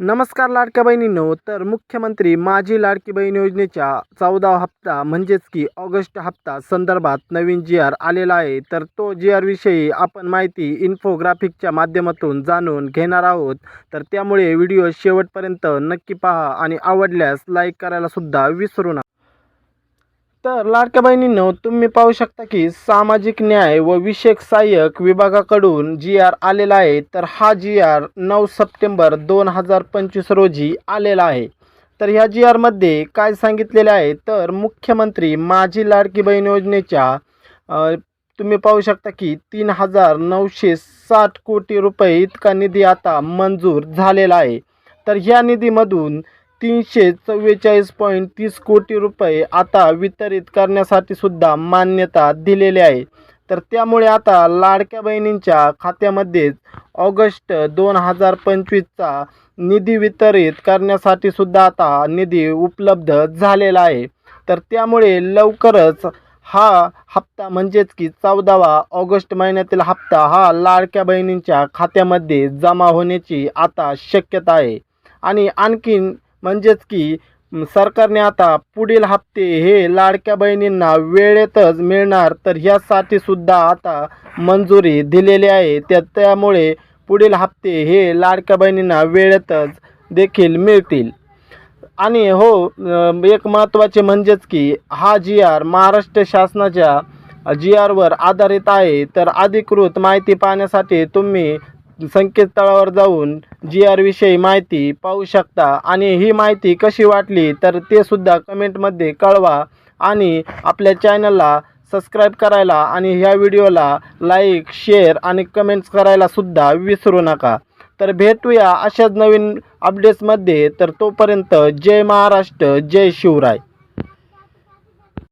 नमस्कार लाडक्या बहिणींनो तर मुख्यमंत्री माझी लाडकी बहीण योजनेच्या चौदा हप्ता म्हणजेच की ऑगस्ट हप्ता संदर्भात नवीन जी आर आलेला आहे तर तो जी आर विषयी आपण माहिती इन्फोग्राफिकच्या माध्यमातून जाणून घेणार आहोत. तर त्यामुळे व्हिडिओ शेवटपर्यंत नक्की पहा आणि आवडल्यास लाईक करायला सुद्धा विसरू नका. तर लाडक्या बहिणींनो तुम्ही पाहू शकता की सामाजिक न्याय व विषयक सहाय्यक विभागाकडून जी आर आलेला आहे. तर हा जी आर नऊ सप्टेंबर दोन हजार पंचवीस रोजी आलेला आहे. तर ह्या जी आरमध्ये काय सांगितलेले आहे? तर मुख्यमंत्री माझी लाडकी बहीण योजनेच्या तुम्ही पाहू शकता की तीन हजार नऊशे साठ कोटी रुपये इतका निधी आता मंजूर झालेला आहे. तर ह्या निधीमधून तीनशे चव्वेचाळीस पॉईंट तीस कोटी रुपये आता वितरित करण्यासाठी सुद्धा मान्यता दिलेली आहे. तर त्यामुळे आता लाडक्या बहिणींच्या खात्यामध्येच ऑगस्ट दोन हजार पंचवीसचा निधी वितरित करण्यासाठी सुद्धा आता निधी उपलब्ध झालेला आहे. तर त्यामुळे लवकरच हा हप्ता म्हणजेच की चौदावा ऑगस्ट महिन्यातील हप्ता हा लाडक्या बहिणींच्या खात्यामध्ये जमा होण्याची आता शक्यता आहे. आणि आणखीन म्हणजेच की सरकारने आता पुढील हप्ते हे लाडक्या बहिणींना वेळेतच मिळणार तर ह्यासाठी सुद्धा आता मंजुरी दिलेली आहे. त्या त्यामुळे पुढील हप्ते हे लाडक्या बहिणींना वेळेतच देखील मिळतील. आणि हो एक महत्त्वाचे म्हणजेच की हा जी आर महाराष्ट्र शासनाच्या जी आरवर आधारित आहे तर अधिकृत माहिती पाहण्यासाठी तुम्ही संकेतस्थळावर जाऊन जी आरविषयी माहिती पाहू शकता. आणि ही माहिती कशी वाटली तर ते सुद्धा कमेंटमध्ये कळवा. आणि आपल्या चॅनलला सबस्क्राईब करायला आणि ह्या व्हिडिओला लाईक शेअर आणि कमेंट्स करायला सुद्धा विसरू नका. तर भेटूया अशाच नवीन अपडेट्समध्ये तर तोपर्यंत जय महाराष्ट्र जय शिवराय.